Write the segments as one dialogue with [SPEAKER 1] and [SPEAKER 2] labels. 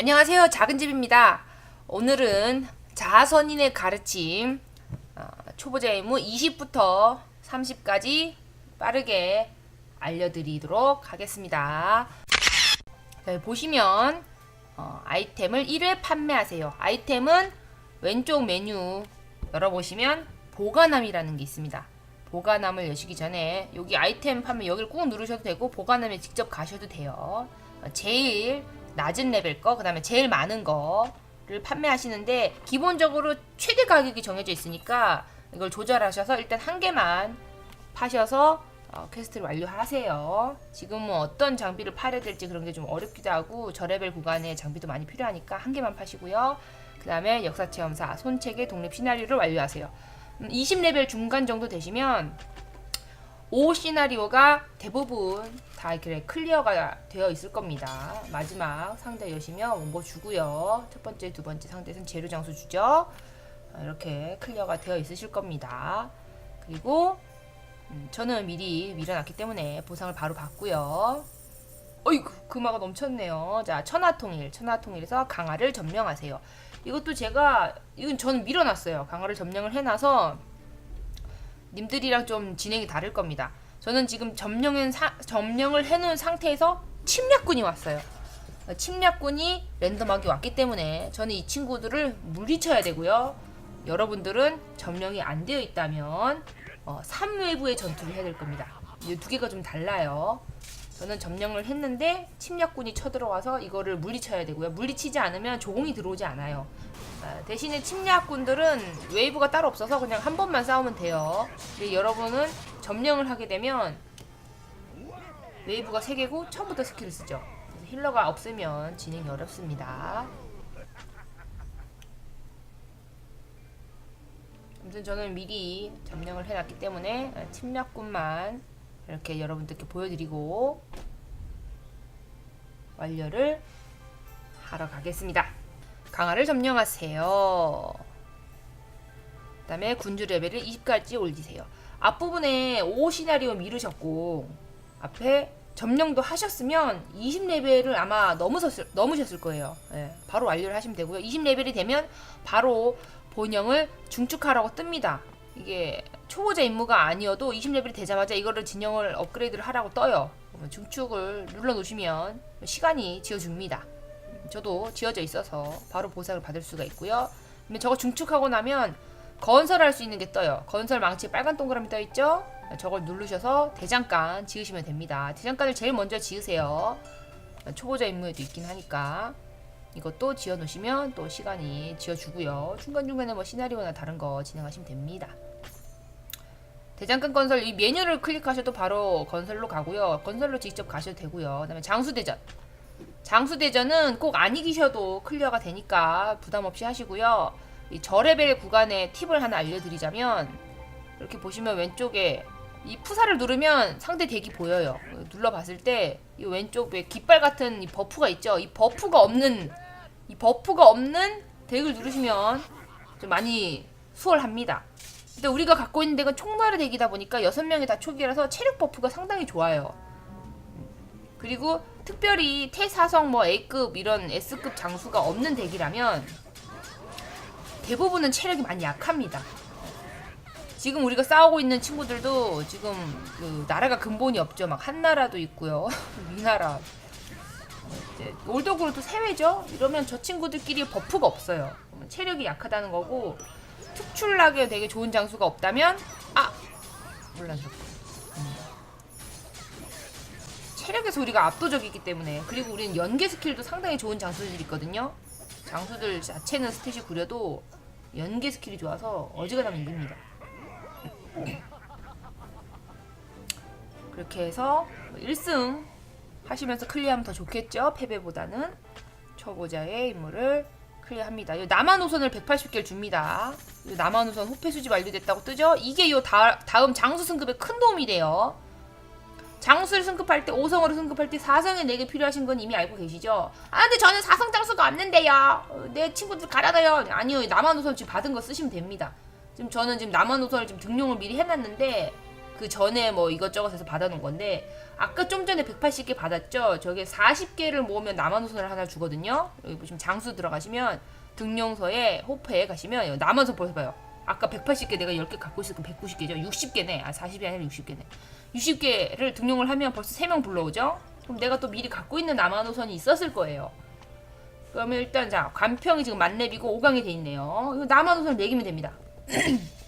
[SPEAKER 1] 안녕하세요. 작은 집입니다. 오늘은 자선인의 가르침 어, 초보자 임무 20부터 30까지 빠르게 알려드리도록 하겠습니다. 자, 보시면 어, 아이템을 1회 판매하세요. 아이템은 왼쪽 메뉴 열어보시면 보관함이라는 게 있습니다. 보관함을 여시기 전에 여기 아이템 판매 여기를 꾹 누르셔도 되고 보관함에 직접 가셔도 돼요. 어, 제일 낮은 레벨 거, 그 다음에 제일 많은 거를 판매하시는데 기본적으로 최대 가격이 정해져 있으니까 이걸 조절하셔서 일단 한 개만 파셔서 어, 퀘스트를 완료하세요. 지금은 어떤 장비를 팔아야 될지 그런 게 좀 어렵기도 하고 저레벨 구간에 장비도 많이 필요하니까 한 개만 파시고요. 그 다음에 역사체험사, 손책의 독립 시나리오를 완료하세요. 음, 20레벨 중간 정도 되시면 5 시나리오가 대부분 다 이렇게 클리어가 되어 있을 겁니다. 마지막 상대 여시면 원고 주고요. 첫 번째, 두 번째 상대에서는 재료 장수 주죠. 어, 이렇게 클리어가 되어 있으실 겁니다. 그리고 음, 저는 미리 밀어놨기 때문에 보상을 바로 받고요. 어이구 금화가 넘쳤네요. 자 천하통일, 천하통일에서 강화를 점령하세요. 이것도 제가 이건 저는 밀어놨어요. 강화를 점령을 해놔서 님들이랑 좀 진행이 다를 겁니다. 저는 지금 점령은 사, 점령을 해놓은 상태에서 침략군이 왔어요. 어, 침략군이 랜덤하게 왔기 때문에 저는 이 친구들을 물리쳐야 되고요. 여러분들은 점령이 안 되어 있다면 어, 3외부의 전투를 해야 될 겁니다. 이 두 개가 좀 달라요. 저는 점령을 했는데 침략군이 쳐들어와서 이거를 물리쳐야 되고요. 물리치지 않으면 조공이 들어오지 않아요. 아, 대신에 침략군들은 웨이브가 따로 없어서 그냥 한 번만 싸우면 돼요. 근데 여러분은 점령을 하게 되면 웨이브가 3개고 처음부터 스킬을 쓰죠. 힐러가 없으면 진행이 어렵습니다. 아무튼 저는 미리 점령을 해놨기 때문에 아, 침략군만 이렇게 여러분들께 보여드리고 완료를 하러 가겠습니다. 강화를 점령하세요. 그 다음에 군주 레벨을 20까지 올리세요. 앞부분에 5 시나리오 미루셨고 앞에 점령도 하셨으면 20레벨을 아마 넘으셨을, 넘으셨을 거예요. 예, 바로 완료를 하시면 되고요. 20레벨이 되면 바로 본영을 중축하라고 뜹니다. 이게 초보자 임무가 아니어도 20레벨이 되자마자 이거를 진영을 업그레이드를 하라고 떠요. 중축을 눌러 놓으시면 시간이 지어줍니다. 저도 지어져 있어서 바로 보상을 받을 수가 있고요. 근데 저거 중축하고 나면 건설할 수 있는 게 떠요. 건설 망치에 빨간 동그라미 떠 있죠? 저걸 누르셔서 대장간 지으시면 됩니다. 대장간을 제일 먼저 지으세요. 초보자 임무에도 있긴 하니까 이것도 지어 놓으시면 또 시간이 지어주고요. 중간중간에 뭐 시나리오나 다른 거 진행하시면 됩니다. 대장간 건설 이 메뉴를 클릭하셔도 바로 건설로 가고요. 건설로 직접 가셔도 되고요. 그다음에 장수대전. 장수대전은 꼭 안 이기셔도 클리어가 되니까 부담 없이 하시고요. 이 저레벨 구간의 팁을 하나 알려드리자면 이렇게 보시면 왼쪽에 이 푸사를 누르면 상대 덱이 보여요. 눌러봤을 때 이 왼쪽 왜 깃발 같은 이 버프가 있죠. 이 버프가 없는 이 버프가 없는 덱을 누르시면 좀 많이 수월합니다. 근데 우리가 갖고 있는 덱은 총나르 덱이다 보니까 여섯 명이 다 초기라서 체력 버프가 상당히 좋아요. 그리고 특별히 태사성 뭐 A급 이런 S급 장수가 없는 덱이라면 대부분은 체력이 많이 약합니다. 지금 우리가 싸우고 있는 친구들도 지금 그 나라가 근본이 없죠. 막 한나라도 있고요. 위나라. 올더그로도 세회죠. 이러면 저 친구들끼리 버프가 없어요. 체력이 약하다는 거고 특출나게 되게 좋은 장수가 없다면 아 몰라 체력에서 우리가 압도적이기 때문에 그리고 우리는 연계 스킬도 상당히 좋은 장수들이 있거든요. 장수들 자체는 스탯이 구려도 연계 스킬이 좋아서 어지간하면 이깁니다. 그렇게 해서 1승 하시면서 클리어하면 더 좋겠죠. 패배보다는 초보자의 임무를 클리어합니다. 요 남한우선을 180개를 줍니다. 요 남한우선 호패 수집 완료됐다고 뜨죠. 이게 요 다, 다음 장수 승급에 큰 도움이 돼요. 장수를 승급할 때 5성으로 승급할 때 4성에 4개 필요하신 건 이미 알고 계시죠? 아 근데 저는 4성 장수가 없는데요. 어, 내 친구들 가라다요. 아니요. 남한우선 지금 받은 거 쓰시면 됩니다. 지금 저는 지금 남한우선을 지금 등용을 미리 해놨는데 그 전에 뭐 이것저것 해서 받아놓은 건데 아까 좀 전에 180개 받았죠? 저게 40개를 모으면 남한호선을 하나 주거든요. 여기 보시면 장수 들어가시면 등용서에 호패에 가시면 여기 남한호선 보여봐요. 아까 180개 내가 10개 갖고 건 190개죠. 60개네. 아 40이 아니라 60개네. 60개를 등용을 하면 벌써 3명 불러오죠? 그럼 내가 또 미리 갖고 있는 남한호선이 있었을 거예요. 그러면 일단 자 관평이 지금 만렙이고 5강이 돼 있네요. 이거 남한호선을 매기면 됩니다.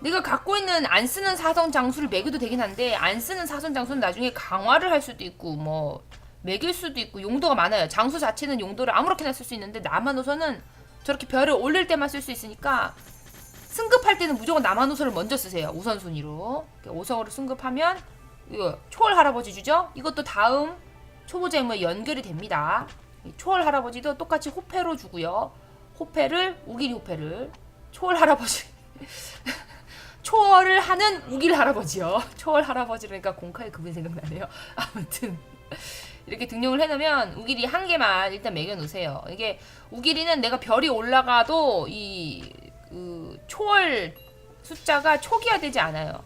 [SPEAKER 1] 내가 갖고 있는 안 쓰는 사선 장수를 매겨도 되긴 한데 안 쓰는 사선 장수는 나중에 강화를 할 수도 있고 뭐 매길 수도 있고 용도가 많아요. 장수 자체는 용도를 아무렇게나 쓸 수 있는데 남한호선은 저렇게 별을 올릴 때만 쓸 수 있으니까 승급할 때는 무조건 남한호선을 먼저 쓰세요. 우선순위로 5성으로 승급하면 이거 초월 할아버지 주죠. 이것도 다음 초보자 임무에 연결이 됩니다. 이 초월 할아버지도 똑같이 호패로 주고요. 호패를 우길이 호패를 초월 할아버지 초월을 하는 우길 할아버지요. 초월 할아버지라니까 공카의 그분 생각나네요. 아무튼 이렇게 등용을 해놓으면 우길이 한 개만 일단 매겨놓으세요. 이게 우길이는 내가 별이 올라가도 이 그, 초월 숫자가 초기화되지 않아요.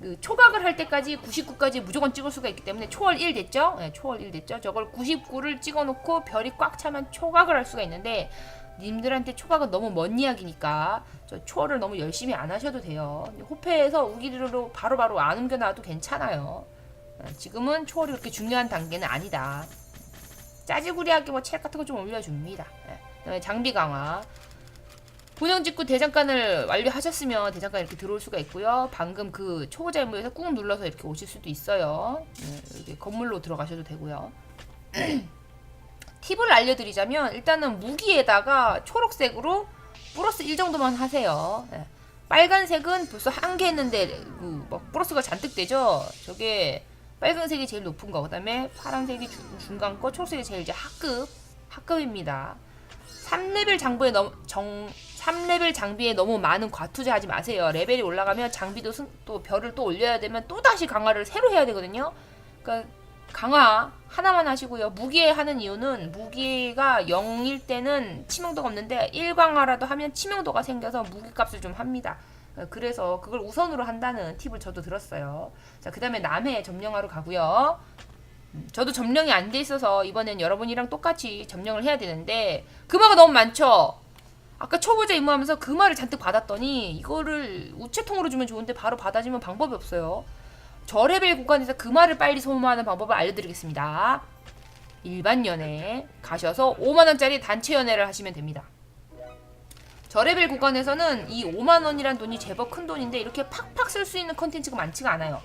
[SPEAKER 1] 그 초각을 할 때까지 99까지 무조건 찍을 수가 있기 때문에 초월 1 됐죠? 네, 초월 1 됐죠? 저걸 99를 찍어놓고 별이 꽉 차면 초각을 할 수가 있는데 님들한테 초각은 너무 먼 이야기니까 저 초월을 너무 열심히 안 하셔도 돼요. 호패에서 우기리로 바로바로 안 옮겨놔도 괜찮아요. 어, 지금은 초월이 그렇게 중요한 단계는 아니다. 짜지구리하게 뭐 책 같은 거 좀 올려줍니다. 예. 그다음에 장비 강화. 본영 직구 대장간을 완료하셨으면 대장간 이렇게 들어올 수가 있고요. 방금 그 초보자 임무에서 꾹 눌러서 이렇게 오실 수도 있어요. 예, 이렇게 건물로 들어가셔도 되고요. 팁을 알려드리자면 일단은 무기에다가 초록색으로 플러스 1 정도만 하세요. 예. 빨간색은 벌써 한 개 했는데 그, 뭐 플러스가 잔뜩 되죠. 저게 빨간색이 제일 높은 거. 그다음에 파란색이 중, 중간 거, 초록색이 제일 이제 하급 하급입니다. 3레벨 장비에 너무 정 3레벨 장비에 너무 많은 과투자하지 마세요. 레벨이 올라가면 장비도 승, 또 별을 또 올려야 되면 또 다시 강화를 새로 해야 되거든요. 그러니까 강화 하나만 하시고요. 무기에 하는 이유는 무기가 0일 때는 치명도가 없는데 1강화라도 하면 치명도가 생겨서 무기값을 좀 합니다. 그래서 그걸 우선으로 한다는 팁을 저도 들었어요. 자, 그 다음에 남해 점령하러 가고요. 음, 저도 점령이 안 돼 있어서 이번엔 여러분이랑 똑같이 점령을 해야 되는데 금화가 너무 많죠? 아까 초보자 임무하면서 금화를 잔뜩 받았더니 이거를 우체통으로 주면 좋은데 바로 받아주면 방법이 없어요. 저레벨 구간에서 금화를 빨리 소모하는 방법을 알려드리겠습니다. 일반 연애 가셔서 5만원짜리 단체 연애를 하시면 됩니다. 저레벨 구간에서는 이 5만원이란 돈이 제법 큰 돈인데 이렇게 팍팍 쓸 수 있는 컨텐츠가 많지가 않아요.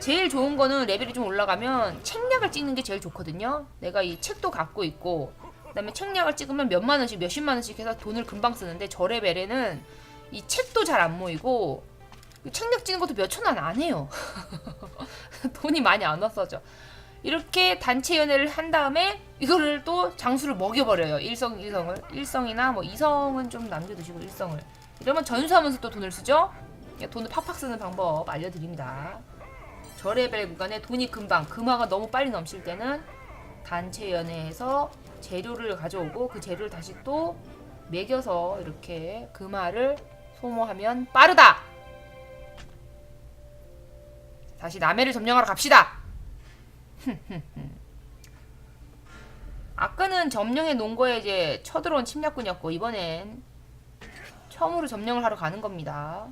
[SPEAKER 1] 제일 좋은 거는 레벨이 좀 올라가면 책략을 찍는 게 제일 좋거든요. 내가 이 책도 갖고 있고 그다음에 책략을 찍으면 몇만 원씩 몇십만 원씩 해서 돈을 금방 쓰는데 저 레벨에는 이 책도 잘 안 모이고 책략 찍는 것도 몇천 원 안 해요. 돈이 많이 안 왔어져. 이렇게 단체 연애를 한 다음에 이거를 또 장수를 먹여버려요. 일성 일성을 일성이나 뭐 이성은 좀 남겨두시고 일성을 이러면 전수하면서 또 돈을 쓰죠. 돈을 팍팍 쓰는 방법 알려드립니다. 저레벨 구간에 돈이 금방 금화가 너무 빨리 넘칠 때는 단체 연애에서 재료를 가져오고 그 재료를 다시 또 매겨서 이렇게 금화를 소모하면 빠르다. 다시 남해를 점령하러 갑시다. 아까는 점령해 놓은 거에 이제 쳐들어온 침략군이었고 이번엔 처음으로 점령을 하러 가는 겁니다.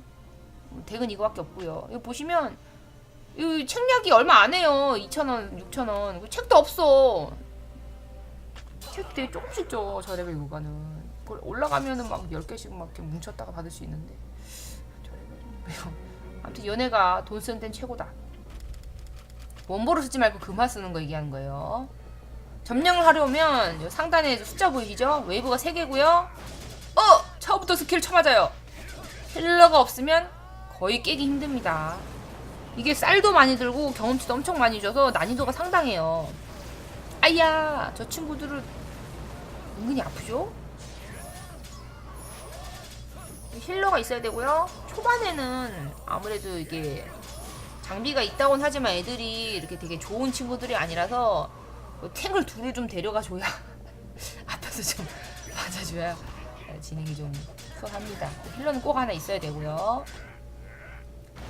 [SPEAKER 1] 덱은 이거밖에 없고요. 이거 보시면 이 책략이 얼마 안 해요. 2,000원, 6,000원. 책도 없어. 책 되게 조금씩 줘. 저 레벨. 그걸 올라가면은 막 10개씩 막 이렇게 뭉쳤다가 받을 수 있는데. 아무튼 연애가 돈 쓰는 데는 최고다. 원보로 쓰지 말고 금화 쓰는 거 얘기하는 거예요. 점령을 하려 오면 요 상단에 숫자 보이시죠? 웨이브가 3개고요. 어! 처음부터 스킬 쳐맞아요. 힐러가 없으면 거의 깨기 힘듭니다. 이게 쌀도 많이 들고 경험치도 엄청 많이 줘서 난이도가 상당해요. 아야, 저 친구들은 은근히 아프죠? 힐러가 있어야 되고요. 초반에는 아무래도 이게 장비가 있다곤 하지만 애들이 이렇게 되게 좋은 친구들이 아니라서 뭐 탱글 둘을 좀 데려가 줘야 앞에서 좀 맞아줘야 진행이 좀 수월합니다. 힐러는 꼭 하나 있어야 되고요.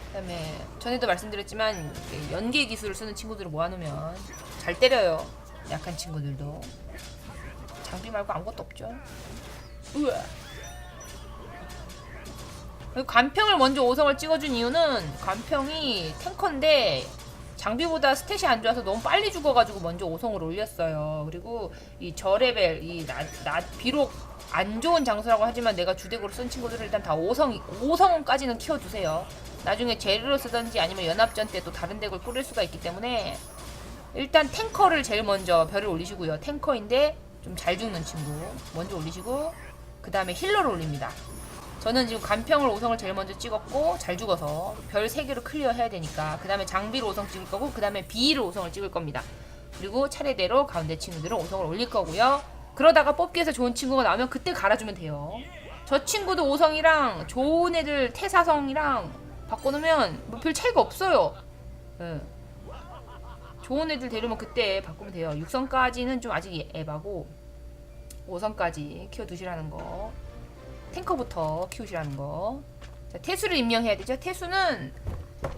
[SPEAKER 1] 그다음에 전에도 말씀드렸지만 연계 기술을 쓰는 친구들을 모아놓으면 잘 때려요. 약한 친구들도 장비 말고 아무것도 없죠. 우와. 그리고 간평을 먼저 5성을 찍어준 이유는 간평이 탱커인데 장비보다 스탯이 안 좋아서 너무 빨리 죽어가지고 먼저 5성을 올렸어요. 그리고 이 저레벨, 이 나, 나, 비록 안 좋은 장소라고 하지만 내가 주덱으로 쓴 친구들은 일단 다 5성, 5성까지는 키워두세요. 나중에 제르로 쓰든지 아니면 연합전 때 또 다른 덱을 꾸릴 수가 있기 때문에 일단 탱커를 제일 먼저 별을 올리시고요. 탱커인데 좀 잘 죽는 친구 먼저 올리시고 그 다음에 힐러를 올립니다. 저는 지금 간평을 5성을 제일 먼저 찍었고 잘 죽어서 별 3개를 클리어 해야 되니까 그 다음에 장비를 5성 찍을 거고 그 다음에 B를 5성을 찍을 겁니다. 그리고 차례대로 가운데 친구들은 5성을 올릴 거고요. 그러다가 뽑기에서 좋은 친구가 나오면 그때 갈아주면 돼요. 저 친구도 5성이랑 좋은 애들 태사성이랑 바꿔놓으면 뭐 별 차이가 없어요. 예. 좋은 애들 데려오면 그때 바꾸면 돼요. 6성까지는 좀 아직 에바고 5성까지 키워두시라는 거. 탱커부터 키우시라는 거. 자, 태수를 임명해야 되죠. 태수는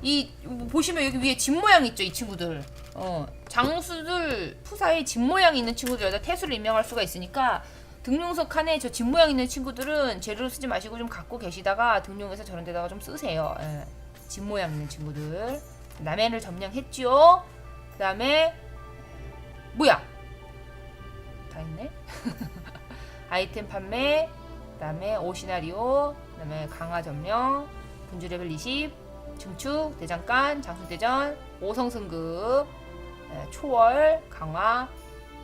[SPEAKER 1] 이 보시면 여기 위에 집 모양 있죠, 이 친구들. 어, 장수들 푸사에 집 모양이 있는 친구들에다 태수를 임명할 수가 있으니까 등용석 칸에 저 집 모양 있는 친구들은 재료로 쓰지 마시고 좀 갖고 계시다가 등용해서 저런 데다가 좀 쓰세요. 예. 집 모양 있는 친구들. 남해를 점령했죠. 그 다음에 뭐야? 다 있네. 아이템 판매, 그 다음에 오시나리오, 그 다음에 강화 점령, 분주 레벨 20, 증축, 대장간, 장수대전, 5성 승급, 예, 초월, 강화,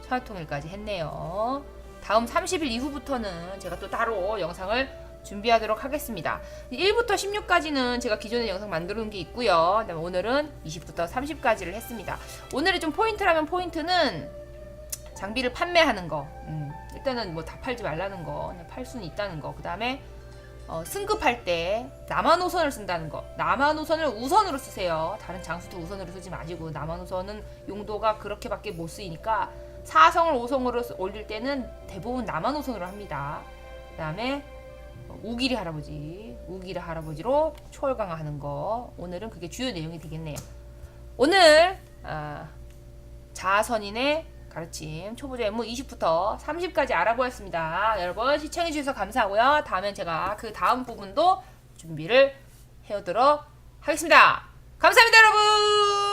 [SPEAKER 1] 천하통일까지 했네요. 다음 30일 이후부터는 제가 또 따로 영상을 준비하도록 하겠습니다. 1부터 16까지는 제가 기존에 영상 만들어 놓은 게 있고요. 그다음에 오늘은 20부터 30까지를 했습니다. 오늘의 좀 포인트라면 포인트는 장비를 판매하는 거. 음, 일단은 뭐 다 팔지 말라는 거. 팔 수는 있다는 거. 그 다음에 어, 승급할 때 남한우선을 쓴다는 거. 남한우선을 우선으로 쓰세요. 다른 장수도 우선으로 쓰지 마시고 남한우선은 용도가 그렇게밖에 못 쓰이니까 4성을 5성으로 올릴 때는 대부분 남한우선으로 합니다. 그 다음에 우기리 할아버지, 우기리 할아버지로 초월 강화하는 거. 오늘은 그게 주요 내용이 되겠네요. 오늘 아, 자선인의 가르침 초보자 임무 20부터 30까지 알아보았습니다. 여러분 시청해주셔서 감사하고요. 다음엔 제가 그 다음 부분도 준비를 해오도록 하겠습니다. 감사합니다, 여러분!